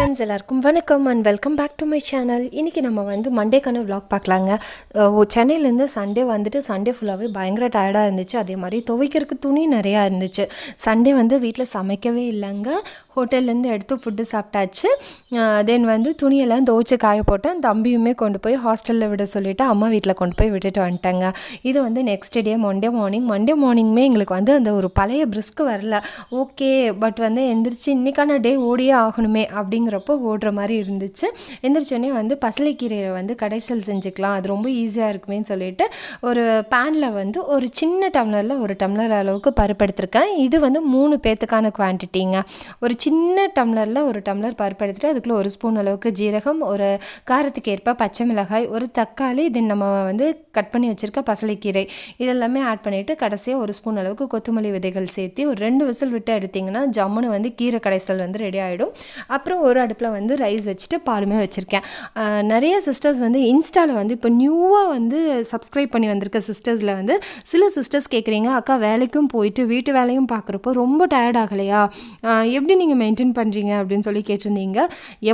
Friends எல்லாருக்கும் வணக்கம் and welcome back to my channel இன்றைக்கி நம்ம வந்து மண்டேக்கான vlog பார்க்கலாங்க. ஓ, சென்னையிலேருந்து சண்டே வந்துட்டு சண்டே ஃபுல்லாகவே பயங்கர டயர்டாக இருந்துச்சு. அதே மாதிரி துவைக்கிறதுக்கு துணி நிறையா இருந்துச்சு. சண்டே வந்து வீட்டில் சமைக்கவே இல்லைங்க. ஹோட்டல்லேருந்து எடுத்து ஃபுட்டு சாப்பிட்டாச்சு. தென் வந்து துணியெல்லாம் துவைச்சி காய போட்டேன். தம்பியுமே கொண்டு போய் ஹாஸ்டலில் விட சொல்லிவிட்டு அம்மா வீட்டில் கொண்டு போய் விட்டுட்டு வந்துட்டேங்க. இது வந்து next day Monday morning Monday மார்னிங்குமே எங்களுக்கு வந்து அந்த ஒரு பழைய பிரிஸ்க் வரல. ஓகே பட் வந்து எந்திரிச்சு இன்றைக்கான டே ஓடியே ஆகணுமே அப்படிங்கிற அப்படிங்கிறப்போ ஓடுற மாதிரி இருந்துச்சு. எந்திரிச்சோடனே வந்து பசலைக்கீரையை வந்து கடைசல் செஞ்சுக்கலாம். அது ரொம்ப ஈஸியாக இருக்குமேன்னு சொல்லிட்டு ஒரு பேனில் வந்து ஒரு சின்ன டம்ளரில் ஒரு டம்ளர் அளவுக்கு பருப்பு எடுத்திருக்கேன் இது வந்து மூணு பேத்துக்கான குவான்டிட்டிங்க ஒரு சின்ன டம்ளரில் ஒரு டம்ளர் பருப்பு எடுத்துகிட்டு அதுக்குள்ளே ஒரு ஸ்பூன் அளவுக்கு ஜீரகம் ஒரு காரத்துக்கு ஏற்ப பச்சை மிளகாய் ஒரு தக்காளி தென் நம்ம வந்து கட் பண்ணி வச்சுருக்க பசலைக்கீரை. இதெல்லாமே ஆட் பண்ணிவிட்டு கடைசியாக ஒரு ஸ்பூன் அளவுக்கு கொத்தமல்லி விதைகள் சேர்த்து ஒரு ரெண்டு விசில் விட்டு எடுத்திங்கன்னா ஜம்முன்னு வந்து கீரை கடைசல் வந்து ரெடி ஆகிடும் அப்புறம் ஒரு அடுப்பில் வந்து ரைஸ் வச்சுட்டு பாலுமே வச்சுருக்கேன். நிறைய சிஸ்டர்ஸ் வந்து இன்ஸ்டாவில் வந்து இப்போ நியூவாக வந்து சப்ஸ்கிரைப் பண்ணி வந்திருக்க சிஸ்டர்ஸில் வந்து சில சிஸ்டர்ஸ் கேட்குறீங்க அக்கா வேலைக்கும் போயிட்டு வீட்டு வேலையும் பார்க்குறப்போ ரொம்ப டயர்ட் ஆகலையா? எப்படி நீங்கள் மெயின்டைன் பண்ணுறீங்க அப்படின்னு சொல்லி கேட்டிருந்தீங்க.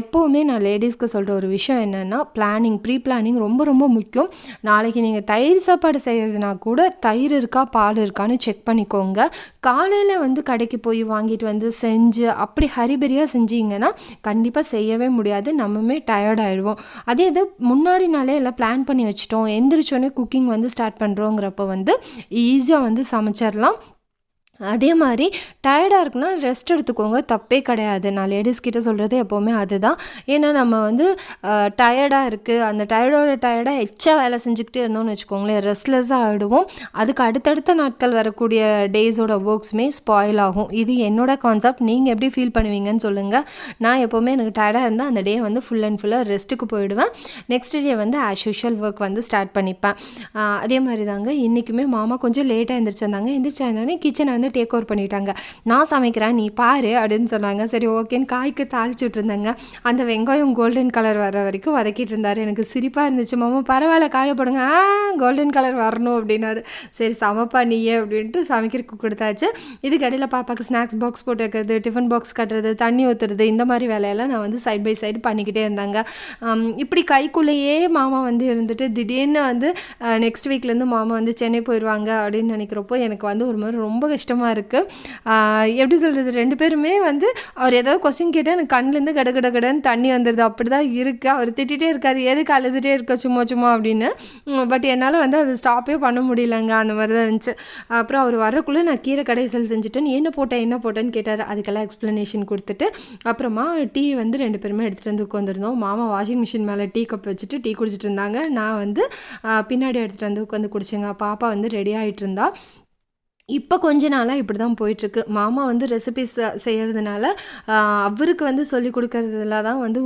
எப்போவுமே நான் லேடிஸ்க்கு சொல்கிற ஒரு விஷயம் என்னென்னா பிளானிங் ப்ரீ பிளானிங் ரொம்ப ரொம்ப முக்கியம். நாளைக்கு நீங்கள் தயிர் சாப்பாடு செய்கிறதுனா கூட தயிர் இருக்கா பால் இருக்கான்னு செக் பண்ணிக்கோங்க. காலையில் வந்து கடைக்கு போய் வாங்கிட்டு வந்து செஞ்சு அப்படி ஹரிபரியாக செஞ்சீங்கன்னா கண்டிப்பாக செய்யவே முடியாது. நம்மமே டயர்ட் ஆகிடுவோம் அதே இது முன்னாடி நாளே எல்லாம் பிளான் பண்ணி வச்சுட்டோம். எந்திரிச்சோடனே குக்கிங் வந்து ஸ்டார்ட் பண்ணுறோங்கிறப்ப வந்து ஈஸியாக வந்து சமைச்சிடலாம் அதே மாதிரி டயர்டாக இருக்குன்னா ரெஸ்ட் எடுத்துக்கோங்க. தப்பே கிடையாது. நான் லேடிஸ் கிட்ட சொல்கிறது எப்போவுமே அதுதான். ஏன்னா நம்ம வந்து டயர்டாக இருக்குது அந்த டயர்டோட டயர்டாக எச்சா வேலை செஞ்சுக்கிட்டே இருந்தோம்னு வச்சுக்கோங்களேன். ரெஸ்ட்லெஸ்ஸாக ஆகிடுவோம் அதுக்கு அடுத்தடுத்த நாட்கள் வரக்கூடிய டேஸோட ஒர்க்ஸுமே ஸ்பாயில் ஆகும். இது என்னோட கான்செப்ட் நீங்கள் எப்படி ஃபீல் பண்ணுவீங்கன்னு சொல்லுங்கள் நான் எப்போவுமே எனக்கு டயர்டாக இருந்தால் அந்த டே வந்து ஃபுல் அண்ட் ஃபுல்லாக ரெஸ்ட்டுக்கு போயிடுவேன். நெக்ஸ்ட் டே வந்து ஆஸ் யூஷுவல் ஒர்க் வந்து ஸ்டார்ட் பண்ணிப்பேன். அதே மாதிரி தாங்க. இன்றைக்குமே மாமா கொஞ்சம் லேட்டாக எந்திரிச்சிருந்தாங்க. எந்திரிச்சிருந்தானே கிச்சனை வந்து டேக் ஓவர் பண்ணிட்டாங்க. நான் சமைக்கிறேன் நீ பாரு அப்படின்னு சொன்னாங்க. சரி ஓகேன்னு காய்க்கு தாளிச்சுட்டு இருந்தாங்க. அந்த வெங்காயம் கோல்டன் கலர் வர வரைக்கும் வதக்கிட்டு இருந்தார். எனக்கு சிரிப்பாக இருந்துச்சு. மாமா பரவாயில்ல காயப்படுங்க ஆ கோல்டன் கலர் வரணும் அப்படின்னாரு. சரி சமைப்பா நீயே அப்படின்ட்டு சமைக்கிறதுக்கு கொடுத்தாச்சு. இதுக்கு இடையில பாப்பாக்கு ஸ்நாக்ஸ் பாக்ஸ் போட்டு வைக்கிறது டிஃபன் பாக்ஸ் கட்டுறது தண்ணி ஊற்றுறது இந்த மாதிரி வேலையெல்லாம் நான் வந்து சைட் பை சைடு பண்ணிக்கிட்டே இருந்தாங்க. இப்படி கைக்குள்ளேயே மாமா வந்து இருந்துட்டு திடீர்னு வந்து நெக்ஸ்ட் வீக்லேருந்து மாமா வந்து சென்னை போயிடுவாங்க அப்படின்னு நினைக்கிறப்போ எனக்கு வந்து ஒரு மாதிரி ரொம்ப கஷ்டம் கஷ்டமாக இருக்குது எப்படி சொல்கிறது ரெண்டு பேருமே வந்து அவர் ஏதாவது கொஸ்டின் கேட்டால் எனக்கு கண்ணுலேருந்து கட கட கடன்னு தண்ணி வந்துடுது அப்படி தான் இருக்குது அவர் திட்டிகிட்டே இருக்கார். எதுக்கு அழுதுகிட்டே இருக்க? சும்மா சும்மா அப்படின்னு. பட் என்னால் வந்து அது ஸ்டாப்பே பண்ண முடியலங்க. அந்த மாதிரி தான் இருந்துச்சு. அப்புறம் அவர் வரக்குள்ளே நான் கீரை கடைசல் செஞ்சுட்டேன் நீ என்ன போட்டேன் என்ன போட்டேன்னு கேட்டார். அதுக்கெல்லாம் எக்ஸ்ப்ளனேஷன் கொடுத்துட்டு அப்புறமா டீ வந்து ரெண்டு பேருமே எடுத்துகிட்டு வந்து உட்காந்துருந்தோம் மாமா வாஷிங் மிஷின் மேலே டீ கப் வச்சுட்டு டீ குடிச்சிட்டு இருந்தாங்க. நான் வந்து பின்னாடி எடுத்துகிட்டு வந்து உட்காந்து குடிச்சேங்க. பாப்பா வந்து ரெடி ஆகிட்டு இருந்தா. இப்போ கொஞ்ச நாளாக இப்படி தான் போயிட்டுருக்கு. மாமா வந்து ரெசிபிஸ் செய்கிறதுனால அவருக்கு வந்து சொல்லி கொடுக்கறதுல தான் வந்து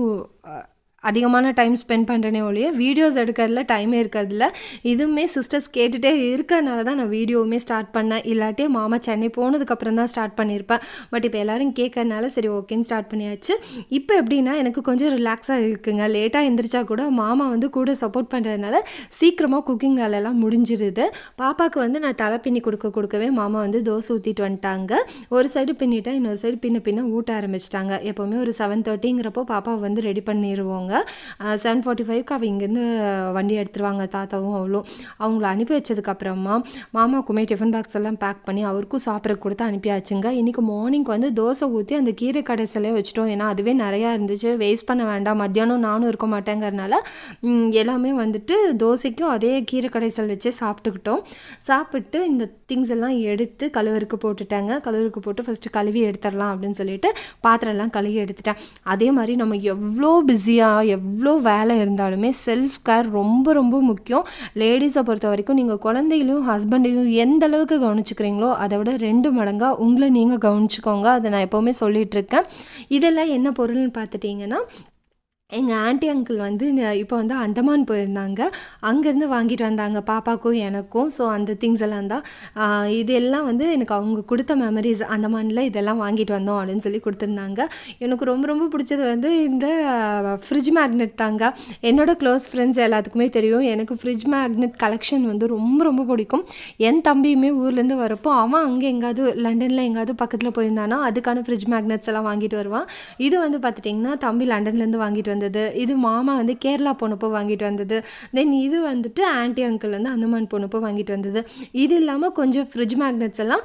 அதிகமான டைம் ஸ்பெண்ட் பண்ணுறேனே ஒழிய வீடியோஸ் எடுக்கிறதுல டைமே இருக்கிறதுல இதுவுமே சிஸ்டர்ஸ் கேட்டுகிட்டே இருக்கிறதுனால தான் நான் வீடியோவுமே ஸ்டார்ட் பண்ணேன். இல்லாட்டி மாமா சென்னை போனதுக்கப்புறம் தான் ஸ்டார்ட் பண்ணியிருப்பேன். பட் இப்போ எல்லோரும் கேட்கறனால சரி ஓகேன்னு ஸ்டார்ட் பண்ணியாச்சு. இப்போ எப்படின்னா எனக்கு கொஞ்சம் ரிலாக்ஸாக இருக்குங்க. லேட்டாக எந்திரிச்சா கூட மாமா வந்து கூட சப்போர்ட் பண்ணுறதுனால சீக்கிரமாக குக்கிங் வேலையெல்லாம் முடிஞ்சிருது. பாப்பாவுக்கு வந்து நான் தலை பின்னி கொடுக்க கொடுக்கவே மாமா வந்து தோசை ஊற்றிட்டு வந்துட்டாங்க. ஒரு சைடு பின்னிட்டா இன்னொரு சைடு பின்ன பின்ன ஊட்ட ஆரம்பிச்சிட்டாங்க. எப்போவுமே ஒரு செவன் தேர்ட்டிங்கிறப்போ பாப்பாவை வந்து ரெடி பண்ணிடுவோங்க செவன் ஃபார்ட்டி ஃபைவ்க்கு அவள் இங்கேருந்து வண்டி எடுத்துருவாங்க. தாத்தாவும் அவளும் அவங்கள அனுப்பி வச்சதுக்கப்புறமா மாமாக்குமே டிஃபன் பாக்ஸ் எல்லாம் பேக் பண்ணி அவருக்கும் சாப்பிட கொடுத்து அனுப்பியாச்சுங்க. இன்றைக்கி மார்னிங் வந்து தோசை ஊற்றி அந்த கீரை கடைசிலே வச்சுட்டோம். ஏன்னா அதுவே நிறையா இருந்துச்சு. வேஸ்ட் பண்ண வேண்டாம். மத்தியானம் நானும் இருக்க மாட்டேங்கிறனால எல்லாமே வந்துட்டு தோசைக்கும் அதே கீரை கடைசல் வச்சு சாப்பிட்டுக்கிட்டோம். சாப்பிட்டு இந்த திங்ஸ் எல்லாம் எடுத்து கழுவருக்கு போட்டுட்டாங்க. கழுவருக்கு போட்டு ஃபஸ்ட்டு கழுவி எடுத்துடலாம் அப்படின்னு சொல்லிட்டு பாத்திரம்லாம் கழுவி எடுத்துட்டேன். அதே மாதிரி நம்ம எவ்வளோ பிஸியாக எவ்வளோ வேலை இருந்தாலுமே செல்ஃப் கேர் ரொம்ப ரொம்ப முக்கியம். லேடிஸை பொறுத்த வரைக்கும் நீங்கள் குழந்தைகளையும் ஹஸ்பண்டையும் எந்த அளவுக்கு கவனிச்சுக்கிறீங்களோ அதை விட ரெண்டு மடங்காக உங்களை நீங்கள் கவனிச்சுக்கோங்க. அதை நான் எப்போவுமே சொல்லிகிட்ருக்கேன் இதெல்லாம் என்ன பொருள்னு பார்த்துட்டிங்கன்னா எங்கள் ஆண்டி அங்கிள் வந்து இப்போ வந்து அந்தமான் போயிருந்தாங்க. அங்கேருந்து வாங்கிட்டு வந்தாங்க பாப்பாக்கும் எனக்கும். ஸோ அந்த திங்ஸ் எல்லாம் தான். இது எல்லாம் வந்து எனக்கு அவங்க கொடுத்த மெமரிஸ் அந்தமானில் இதெல்லாம் வாங்கிட்டு வந்தோம் அப்படின்னு சொல்லி கொடுத்துருந்தாங்க. எனக்கு ரொம்ப ரொம்ப பிடிச்சது வந்து இந்த ஃப்ரிட்ஜ் மேக்னெட் தாங்க. என்னோட க்ளோஸ் ஃப்ரெண்ட்ஸ் எல்லாத்துக்குமே தெரியும். எனக்கு ஃப்ரிட்ஜ் மேக்னெட் கலெக்ஷன் வந்து ரொம்ப ரொம்ப பிடிக்கும். என் தம்பியுமே ஊர்லேருந்து வரப்போ அவன் அங்கே எங்காவது லண்டனில் எங்காவது பக்கத்தில் போயிருந்தானா அதுக்கான ஃப்ரிட்ஜ் மேக்னெட்ஸ் எல்லாம் வாங்கிட்டு வருவான். இது வந்து பார்த்துட்டிங்கன்னா தம்பி லண்டன்லேருந்து வாங்கிட்டு வந்தது. இது மாமா வந்து கேரளா போனப்போ வாங்கிட்டு வந்தது. தென் இது வந்துட்டு ஆன்டி அங்கிள் வந்து அந்தமான் போனப்போ வாங்கிட்டு வந்தது. இது இல்லாமல் கொஞ்சம் ஃப்ரிட்ஜ் மேக்னெட்ஸ் எல்லாம்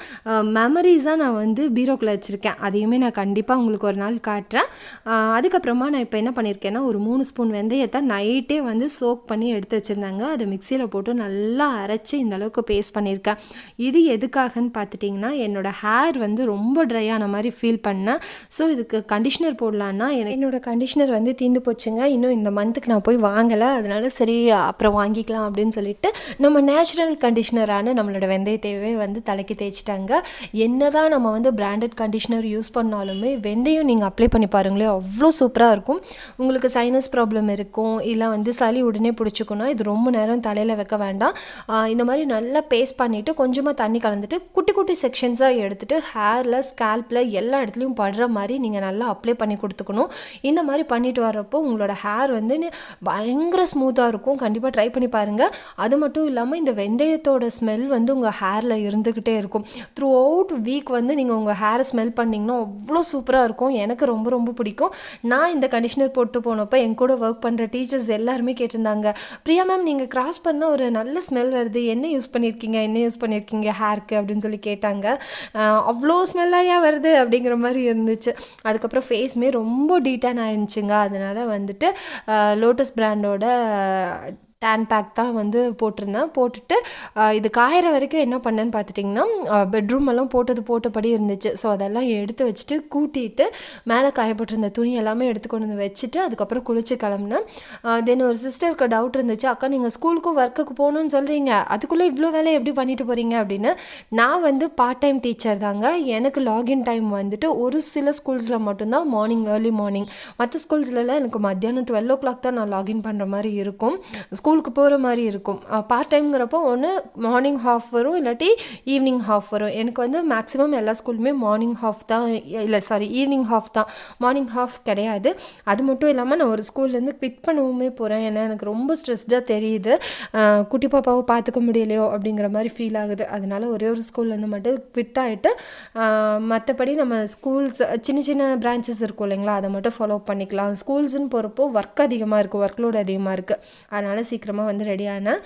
மெமரிஸாக நான் வந்து பீரோக்குள்ளே வச்சுருக்கேன். அதையுமே நான் கண்டிப்பாக உங்களுக்கு ஒரு நாள் காட்டுறேன். அதுக்கப்புறமா நான் இப்போ என்ன பண்ணியிருக்கேன்னா ஒரு மூணு ஸ்பூன் வெந்தயத்தை நைட்டே வந்து சோக் பண்ணி எடுத்து வச்சுருந்தாங்க. அதை மிக்சியில் போட்டு நல்லா அரைச்சி இந்தளவுக்கு பேஸ்ட் பண்ணியிருக்கேன் இது எதுக்காகன்னு பார்த்துட்டிங்கன்னா என்னோட ஹேர் வந்து ரொம்ப ட்ரை ஆன மாதிரி ஃபீல் பண்ணேன். ஸோ இதுக்கு கண்டிஷ்னர் போடலான்னா என்னோடய என்னோட கண்டிஷ்னர் வந்து தீந்து போச்சுங்க. இன்னும் இந்த மந்த்துக்கு நான் போய் வாங்கலை. அதனால சரி அப்புறம் வாங்கிக்கலாம் அப்படின்னு சொல்லிட்டு நம்ம நேச்சுரல் கண்டிஷ்னரான நம்மளோட வெந்தயத்தையவே வந்து தலைக்கு தேய்ச்சிட்டாங்க. என்ன தான் நம்ம வந்து பிராண்டட் கண்டிஷ்னர் யூஸ் பண்ணாலுமே வெந்தயம் நீங்கள் அப்ளை பண்ணி பாருங்களேன் அவ்வளோ சூப்பராக இருக்கும். உங்களுக்கு சைனஸ் ப்ராப்ளம் இருக்கும். இல்லை வந்து சளி உடனே பிடிச்சிக்கணும் இது ரொம்ப நேரம் தலையில் வைக்க வேண்டாம். இந்த மாதிரி நல்லா பேஸ்ட் பண்ணிவிட்டு கொஞ்சமாக தண்ணி கலந்துட்டு குட்டி குட்டி செக்ஷன்ஸாக எடுத்துகிட்டு ஹேரில் ஸ்கேல்பில் எல்லா இடத்துலையும் படுற மாதிரி நீங்கள் நல்லா அப்ளை பண்ணி கொடுத்துக்கணும். இந்த மாதிரி பண்ணிட்டு வரப்போ உங்களோட ஹேர் வந்து பயங்கர ஸ்மூத்தாக இருக்கும். கண்டிப்பாக ட்ரை பண்ணி பாருங்கள் அது மட்டும் இல்லாமல் இந்த வெந்தயத்தோட ஸ்மெல் வந்து உங்கள் ஹேரில் இருந்துக்கிட்டே இருக்கும். த்ரூ அவுட் வீக் வந்து நீங்கள் உங்கள் ஹேரை ஸ்மெல் பண்ணிங்கன்னா அவ்வளோ சூப்பராக இருக்கும். எனக்கு ரொம்ப ரொம்ப பிடிக்கும். நான் இந்த கண்டிஷனர் போட்டு போனப்போ என் கூட ஒர்க் பண்ணுற டீச்சர்ஸ் எல்லாருமே கேட்டிருந்தாங்க பிரியா மேம் நீங்கள் கிராஸ் பண்ண ஒரு நல்ல ஸ்மெல் வருது. என்ன யூஸ் பண்ணியிருக்கீங்க என்ன யூஸ் பண்ணியிருக்கீங்க ஹேர்க்கு அப்படின்னு சொல்லி கேட்டாங்க. அவ்வளோ ஸ்மெல்லாக வருது? அப்படிங்கிற மாதிரி இருந்துச்சு. அதுக்கப்புறம் ஃபேஸ்மே ரொம்ப டீட்டான் ஆயிருந்துச்சுங்க. அதனால் வந்துட்டு லோட்டஸ் பிராண்டோட டேன் பேக் தான் வந்து போட்டிருந்தேன். போட்டுட்டு இது காயிற வரைக்கும் என்ன பண்ணேன்னு பார்த்துட்டிங்கன்னா பெட்ரூம் எல்லாம் போட்டது போட்டபடி இருந்துச்சு. ஸோ அதெல்லாம் எடுத்து வச்சுட்டு கூட்டிட்டு மேலே காயப்பட்டிருந்த துணி எல்லாமே எடுத்து கொண்டு வந்து வச்சுட்டு அதுக்கப்புறம் குளிச்சு கிளம்புனேன். தென் ஒரு சிஸ்டருக்கு டவுட் இருந்துச்சு அக்கா நீங்கள் ஸ்கூலுக்கும் ஒர்க்குக்கு போகணும்னு சொல்கிறீங்க அதுக்குள்ளே இவ்வளோ வேலையை எப்படி பண்ணிட்டு போகிறீங்க அப்படின்னு. நான் வந்து பார்ட் டைம் டீச்சர் தாங்க. எனக்கு லாகின் டைம் வந்துட்டு ஒரு சில ஸ்கூல்ஸில் மட்டும்தான் மார்னிங் ஏர்லி மார்னிங் மற்ற ஸ்கூல்ஸ்லலாம் எனக்கு மத்தியானம் டுவெல் ஓ கிளாக் தான் நான் லாகின் பண்ணுற மாதிரி இருக்கும். ஸ்கூல் ஸ்கூலுக்கு போகிற மாதிரி இருக்கும். பார்ட் டைம்ங்கிறப்போ ஒன்று மார்னிங் ஹாஃப் வரும் இல்லாட்டி ஈவினிங் ஹாஃப் வரும். எனக்கு வந்து மேக்ஸிமம் எல்லா ஸ்கூலுமே மார்னிங் ஹாஃப் தான் இல்லை சாரி ஈவினிங் ஹாஃப் தான். மார்னிங் ஹாஃப் கிடையாது. அது மட்டும் இல்லாமல் நான் ஒரு ஸ்கூல்லேருந்து குவிட் பண்ணவுமே போகிறேன் ஏன்னா எனக்கு ரொம்ப ஸ்ட்ரெஸ்டாக தெரியுது. குட்டி பாப்பாவை பார்த்துக்க முடியலையோ அப்படிங்கிற மாதிரி ஃபீல் ஆகுது. அதனால் ஒரே ஒரு ஸ்கூல்லேருந்து மட்டும் குவிட் ஆகிட்டு மற்றபடி நம்ம ஸ்கூல்ஸ் சின்ன சின்ன பிரான்ச்சஸ் இருக்கும் இல்லைங்களா? அதை மட்டும் ஃபாலோ பண்ணிக்கலாம். ஸ்கூல்ஸ்னு போகிறப்போ ஒர்க் அதிகமாக இருக்குது ஒர்க் லோட் அதிகமாக இருக்குது அதனால் சீக்கிரமாக வந்து ரெடி ஆனேன்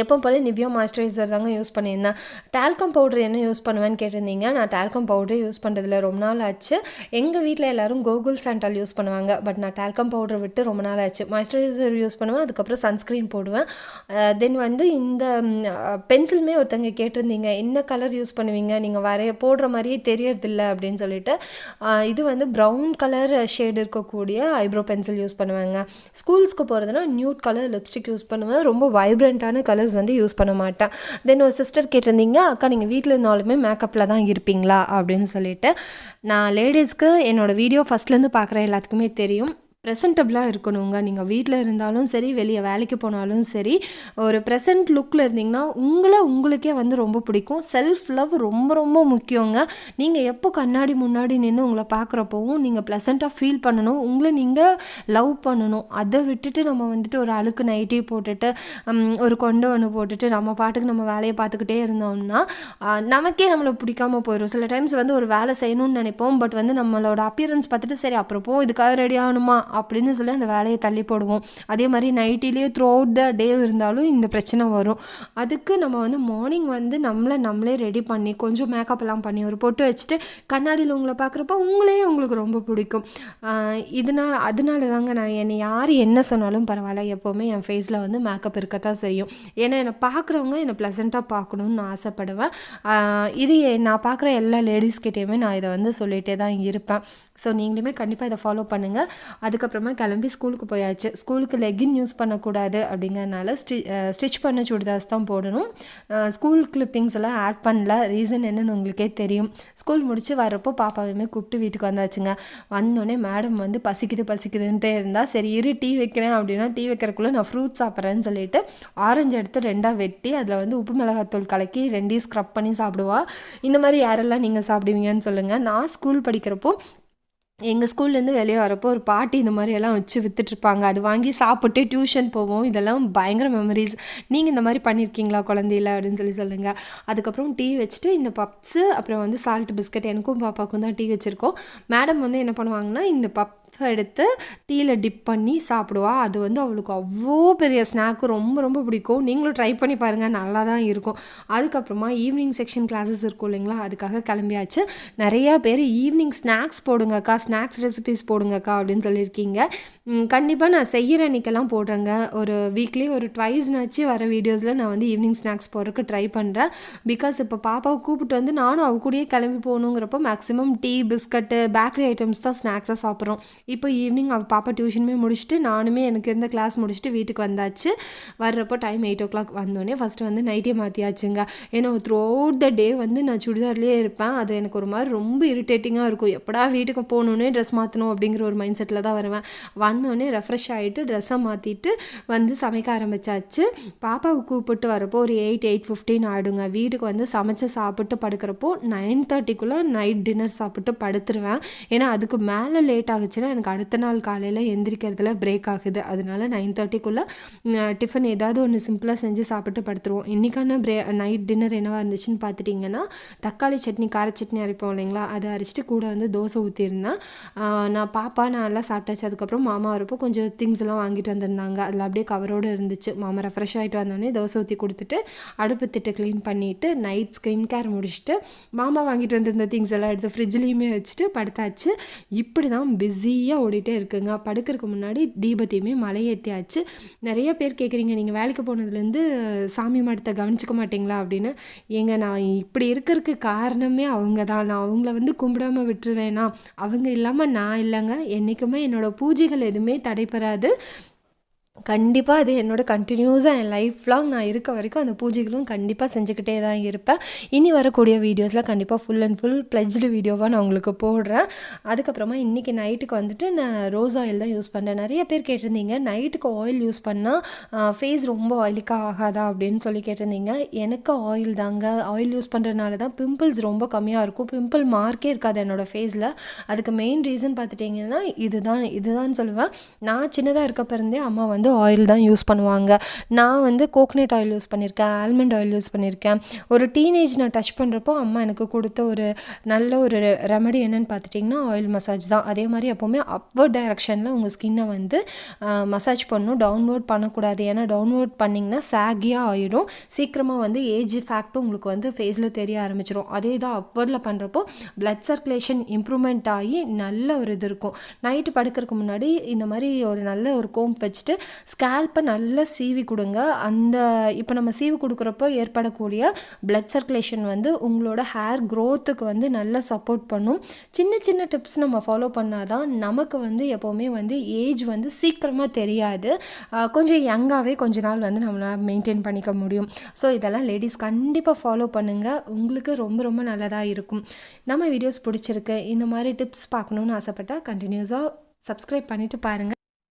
எப்போ போல நிவ்யா மாய்ஸ்சரைசர் தாங்க யூஸ் பண்ணியிருந்தேன் டால்கம் பவுடர் என்ன யூஸ் பண்ணுவேன்னு கேட்டிருந்தீங்க. நான் டால்கம் பவுடரே யூஸ் பண்ணுறதுல ரொம்ப நாள் ஆச்சு. எங்கள் வீட்டில் எல்லோரும் கோகுல் சாண்டால் யூஸ் பண்ணுவாங்க. பட் நான் டால்கம் பவுடர் விட்டு ரொம்ப நாள் ஆச்சு. மாய்ஸ்சரைசர் யூஸ் பண்ணுவேன். அதுக்கப்புறம் சன்ஸ்க்ரீன் போடுவேன். தென் வந்து இந்த பென்சிலுமே ஒருத்தங்க கேட்டிருந்தீங்க. என்ன கலர் யூஸ் பண்ணுவீங்க? நீங்கள் வரைய போடுற மாதிரியே தெரியறதில்ல அப்படின்னு சொல்லிட்டு. இது வந்து ப்ரௌன் கலர் ஷேடு இருக்கக்கூடிய ஐப்ரோ பென்சில் யூஸ் பண்ணுவேங்க. ஸ்கூல்ஸ்க்கு போகிறதுனா நியூட் கலர் லிப்ஸ்டிக் யூஸ் பண்ணுவேன். ரொம்ப டிஃப்ரெண்ட்டான கலர்ஸ் வந்து யூஸ் பண்ண மாட்டேன் தென் ஒரு சிஸ்டர் கேட்டிருந்தீங்க அக்கா நீங்கள் வீட்டில் இருந்தாலுமே மேக்கப்பில் தான் இருப்பீங்களா? அப்படின்னு சொல்லிட்டு. நான் லேடிஸ்க்கு என்னோடய வீடியோ ஃபஸ்ட்லேருந்து பார்க்குற எல்லாத்துக்குமே தெரியும். ப்ரெசன்டபுளாக இருக்கணுங்க. நீங்கள் வீட்டில் இருந்தாலும் சரி வெளியே வேலைக்கு போனாலும் சரி ஒரு ப்ரெசன்ட் லுக்கில் இருந்தீங்கன்னா உங்களை உங்களுக்கே வந்து ரொம்ப பிடிக்கும். செல்ஃப் லவ் ரொம்ப ரொம்ப முக்கியங்க. நீங்கள் எப்போ கண்ணாடி முன்னாடி நின்று உங்களை பார்க்குறப்பவும் நீங்கள் ப்ளசண்ட்டாக ஃபீல் பண்ணணும். உங்களை நீங்கள் லவ் பண்ணணும். அதை விட்டுட்டு நம்ம வந்துட்டு ஒரு அழுக்கு நைட்டி போட்டுட்டு ஒரு கொண்டு ஒன்று போட்டுட்டு நம்ம பாட்டுக்கு நம்ம வேலையை பார்த்துக்கிட்டே இருந்தோம்னா நமக்கே நம்மளை பிடிக்காம போயிடும் சில டைம்ஸ் வந்து ஒரு வேலை செய்யணும்னு நினைப்போம். பட் வந்து நம்மளோட அப்பியரன்ஸ் பார்த்துட்டு சரி அப்புறம் இதுக்காக ரெடி ஆகணுமா? அப்படின்னு சொல்லி அந்த வேலையை தள்ளி போடுவோம். அதே மாதிரி நைட்டிலேயே த்ரூ அவுட் த டே இருந்தாலும் இந்த பிரச்சனை வரும். அதுக்கு நம்ம வந்து மார்னிங் வந்து நம்மளை நம்மளே ரெடி பண்ணி கொஞ்சம் மேக்கப் எல்லாம் பண்ணி ஒரு பொட்டு வச்சுட்டு கண்ணாடியில் உங்களை பார்க்குறப்ப உங்களே உங்களுக்கு ரொம்ப பிடிக்கும். இதனால் அதனால தாங்க நான் என்னை யார் என்ன சொன்னாலும் பரவாயில்ல எப்போவுமே என் ஃபேஸில் வந்து மேக்கப் இருக்கத்தான் செய்யும். ஏன்னா என்னை பார்க்குறவங்க என்னை ப்ளசண்ட்டாக பார்க்கணுன்னு நான் ஆசைப்படுவேன். இது நான் பார்க்குற எல்லா லேடிஸ்கிட்டேயுமே நான் இதை வந்து சொல்லிகிட்டே தான் இருப்பேன். ஸோ நீங்களுமே கண்டிப்பாக இதை ஃபாலோ பண்ணுங்கள் அதுக்கு அதுக்கப்புறமா கிளம்பி ஸ்கூலுக்கு போயாச்சு. ஸ்கூலுக்கு லெகின் யூஸ் பண்ணக்கூடாது அப்படிங்கிறனால ஸ்டி ஸ்டிச் பண்ண சுடிதார்ஸ் தான் போடணும். ஸ்கூல் கிளிப்பிங்ஸ் எல்லாம் ஆட் பண்ணல. ரீசன் என்னன்னு உங்களுக்கே தெரியும். ஸ்கூல் முடிச்சு வரப்போ பாப்பாவையுமே கூப்பிட்டு வீட்டுக்கு வந்தாச்சுங்க. வந்தோடனே மேடம் வந்து பசிக்குது பசிக்குதுன்ட்டே இருந்தால் சரி இரு டீ வைக்கிறேன் அப்படின்னா டீ வைக்கிறக்குள்ளே நான் ஃப்ரூட் சாப்பிட்றேன்னு சொல்லிட்டு ஆரஞ்சு எடுத்து ரெண்டாக வெட்டி அதில் வந்து உப்பு மிளகாத்தூள் கலக்கி ரெண்டையும் ஸ்க்ரப் பண்ணி சாப்பிடுவா. இந்த மாதிரி யாரெல்லாம் நீங்கள் சாப்பிடுவீங்கன்னு சொல்லுங்கள் நான் ஸ்கூல் படிக்கிறப்போ எங்கள் ஸ்கூல்லேருந்து வெளியே வரப்போ ஒரு பாட்டி இந்த மாதிரி எல்லாம் வச்சு விற்றுட்ருப்பாங்க அது வாங்கி சாப்பிட்டு டியூஷன் போவோம். இதெல்லாம் பயங்கர மெமரிஸ் நீங்கள் இந்த மாதிரி பண்ணியிருக்கீங்களா குழந்தையில அப்படின்னு சொல்லி சொல்லுங்கள் அதுக்கப்புறம் டீ வச்சுட்டு இந்த பப்ஸு அப்புறம் வந்து சால்ட் பிஸ்கட் எனக்கும் பாப்பாவுக்கும் தான் டீ வச்சுருக்கோம். மேடம் வந்து என்ன பண்ணுவாங்கன்னா இந்த பப் எடுத்து டீயில் டிப் பண்ணி சாப்பிடுவா. அது வந்து அவளுக்கு அவ்வளோ பெரிய ஸ்நாக்கு ரொம்ப ரொம்ப பிடிக்கும். நீங்களும் ட்ரை பண்ணி பாருங்கள் நல்லா தான் இருக்கும். அதுக்கப்புறமா ஈவினிங் செக்ஷன் கிளாஸஸ் இருக்கும் இல்லைங்களா? அதுக்காக கிளம்பியாச்சு. நிறையா பேர் ஈவினிங் ஸ்நாக்ஸ் போடுங்கக்கா ஸ்நாக்ஸ் ரெசிபிஸ் போடுங்கக்கா அப்படின்னு சொல்லியிருக்கீங்க. கண்டிப்பாக நான் செய்கிற அன்றைக்கெல்லாம் போடுறேங்க. ஒரு வீக்லி ஒரு ட்வைஸ்னாச்சு வர வீடியோஸில் நான் வந்து ஈவினிங் ஸ்நாக்ஸ் போடுறதுக்கு ட்ரை பண்ணுறேன் பிகாஸ் இப்போ பாப்பாவை கூப்பிட்டு வந்து நானும் அவ கூடயே கிளம்பி போகணுங்கிறப்போ maximum tea biscuit bakery items தான் ஸ்நாக்ஸாக சாப்பிட்றோம். இப்போ ஈவினிங் அவள் பாப்பா டியூஷனுமே முடிச்சுட்டு நானுமே எனக்கு இருந்த கிளாஸ் முடிச்சுட்டு வீட்டுக்கு வந்தாச்சு. வர்றப்போ டைம் எயிட் ஓ கிளாக் வந்தோடனே ஃபஸ்ட்டு வந்து நைட்டே மாற்றியாச்சுங்க ஏன்னா த்ரூ அவுட் த டே வந்து நான் சுடிதார்லேயே இருப்பேன். அது எனக்கு ஒரு மாதிரி ரொம்ப இரிட்டேட்டிங்காக இருக்கும். எப்படா வீட்டுக்கு போகணுன்னே ட்ரெஸ் மாற்றணும் அப்படிங்கிற ஒரு மைண்ட் செட்டில் தான் வருவேன். வந்தோடனே ரெஃப்ரெஷ் ஆகிட்டு ட்ரெஸ்ஸை மாற்றிட்டு வந்து சமைக்க ஆரம்பிச்சாச்சு. பாப்பாவை கூப்பிட்டு வரப்போ ஒரு எயிட் எயிட் ஃபிஃப்டின் ஆகிடுங்க வீட்டுக்கு வந்து சமைச்சு சாப்பிட்டு படுக்கிறப்போ நைன் தேர்ட்டிக்குள்ளே நைட் டின்னர் சாப்பிட்டு படுத்துருவேன். ஏன்னா அதுக்கு மேலே லேட் ஆகுச்சுன்னா எனக்கு அடுத்த நாள் காலையில் எந்திரிக்கிறதுல பிரேக் ஆகுது. அதனால நைன் தேர்ட்டிக்குள்ளே டிஃபன் ஏதாவது ஒன்று சிம்பிளாக செஞ்சு சாப்பிட்டு படுத்துருவோம். இன்றைக்கான பிரே நைட் டின்னர் என்னவாக இருந்துச்சுன்னு பார்த்துட்டிங்கன்னா தக்காளி சட்னி கார சட்னி அரைப்போம் இல்லைங்களா? அதை அரைச்சிட்டு கூட வந்து தோசை ஊற்றிருந்தேன் நான் பாப்பா நான் எல்லாம் சாப்பிட்டாச்சு. அதுக்கப்புறம் மாமா வரப்போ கொஞ்சம் திங்ஸ் எல்லாம் வாங்கிட்டு வந்திருந்தாங்க. அதில் அப்படியே கவரோடு இருந்துச்சு. மாமா ரெஃப்ரெஷ் ஆகிட்டு வந்தோடனே தோசை ஊற்றி கொடுத்துட்டு அடுப்பு திட்டு க்ளீன் பண்ணிவிட்டு நைட் ஸ்கின் கேர் முடிச்சுட்டு மாமா வாங்கிட்டு வந்திருந்த திங்ஸ் எல்லாம் எடுத்து ஃப்ரிட்ஜ்லேயுமே வச்சுட்டு படுத்தாச்சு. இப்படி தான் பிஸி ஹாப்பியாக ஓடிட்டே இருக்குங்க. படுக்கிறதுக்கு முன்னாடி தீபத்தையுமே மலை ஏற்றியாச்சு நிறைய பேர் கேட்குறீங்க நீங்கள் வேலைக்கு போனதுலேருந்து சாமி மடத்தை கவனிச்சிக்க மாட்டிங்களா? அப்படின்னு. ஏங்க நான் இப்படி இருக்கிறதுக்கு காரணமே அவங்க தான். நான் அவங்கள வந்து கும்பிடாம விட்டுருவேனா? அவங்க இல்லாமல் நான் இல்லைங்க. என்றைக்குமே என்னோடய பூஜைகள் எதுவுமே தடைபெறாது. கண்டிப்பாக அது என்னோட கண்டினியூஸாக என் லைஃப் லாங் நான் இருக்க வரைக்கும் அந்த பூஜைகளும் கண்டிப்பாக செஞ்சுக்கிட்டே தான் இருப்பேன். இனி வரக்கூடிய வீடியோஸில் கண்டிப்பாக ஃபுல் அண்ட் ஃபுல் ப்ளெஜ்டு வீடியோவாக நான் உங்களுக்கு போடுறேன். அதுக்கப்புறமா இன்றைக்கி நைட்டுக்கு வந்துட்டு நான் ரோஸ் ஆயில் தான் யூஸ் பண்ணுறேன் நிறைய பேர் கேட்டிருந்தீங்க நைட்டுக்கு ஆயில் யூஸ் பண்ணால் ஃபேஸ் ரொம்ப ஆயிலிக்காக ஆகாதா அப்படின்னு சொல்லி கேட்டிருந்தீங்க. எனக்கு ஆயில் தாங்க. ஆயில் யூஸ் பண்ணுறதுனால தான் பிம்பிள்ஸ் ரொம்ப கம்மியாக இருக்கும். பிம்பிள் மார்க்கே இருக்காது என்னோடய ஃபேஸில் அதுக்கு மெயின் ரீசன் பார்த்துட்டிங்கன்னா இதுதான் இதுதான் சொல்லுவேன். நான் சின்னதாக இருக்கப்ப இருந்தே அம்மா வந்து ஆயில் தான் யூஸ் பண்ணுவாங்க. நான் வந்து கோகனட் ஆயில் யூஸ் பண்ணியிருக்கேன் ஆல்மண்ட் ஆயில் யூஸ் பண்ணியிருக்கேன் ஒரு டீனேஜ் நான் டச் பண்ணுறப்போ அம்மா எனக்கு கொடுத்த ஒரு நல்ல ஒரு ரெமடி என்னென்னு பார்த்துட்டிங்கன்னா ஆயில் மசாஜ் தான். அதே மாதிரி எப்போவுமே அப்வர்ட் டைரக்ஷனில் உங்கள் ஸ்கின்னை வந்து மசாஜ் பண்ணணும். டவுன்லோட் பண்ணக்கூடாது. ஏன்னா டவுன்லோட் பண்ணிங்கன்னா சாகியாக ஆயிடும். சீக்கிரமாக வந்து ஏஜ் ஃபேக்ட்டும் உங்களுக்கு வந்து ஃபேஸில் தெரிய ஆரம்பிச்சிடும் அதே தான் அப்வர்டில் பண்ணுறப்போ பிளட் சர்க்குலேஷன் இம்ப்ரூவ்மெண்ட் ஆகி நல்ல ஒரு இது இருக்கும். நைட்டு படுக்கிறதுக்கு முன்னாடி இந்த மாதிரி ஒரு நல்ல ஒரு கோம் வச்சுட்டு ஸ்கேல்ப்பை நல்லா சீவி கொடுங்க. அந்த இப்போ நம்ம சீவி கொடுக்குறப்போ ஏற்படக்கூடிய பிளட் சர்க்குலேஷன் வந்து உங்களோட ஹேர் க்ரோத்துக்கு வந்து நல்லா சப்போர்ட் பண்ணும். சின்ன சின்ன டிப்ஸ் நம்ம ஃபாலோ பண்ணால் தான் நமக்கு வந்து எப்போவுமே வந்து ஏஜ் வந்து சீக்கிரமாக தெரியாது. கொஞ்சம் யங்காகவே கொஞ்ச நாள் வந்து நம்மளால் மெயின்டைன் பண்ணிக்க முடியும். ஸோ இதெல்லாம் லேடிஸ் கண்டிப்பாக ஃபாலோ பண்ணுங்கள் உங்களுக்கு ரொம்ப ரொம்ப நல்லதாக இருக்கும். நம்ம வீடியோஸ் பிடிச்சிருக்கு. இந்த மாதிரி டிப்ஸ் பார்க்கணுன்னு ஆசைப்பட்டால் கண்டினியூஸாக சப்ஸ்கிரைப் பண்ணிவிட்டு பாருங்கள்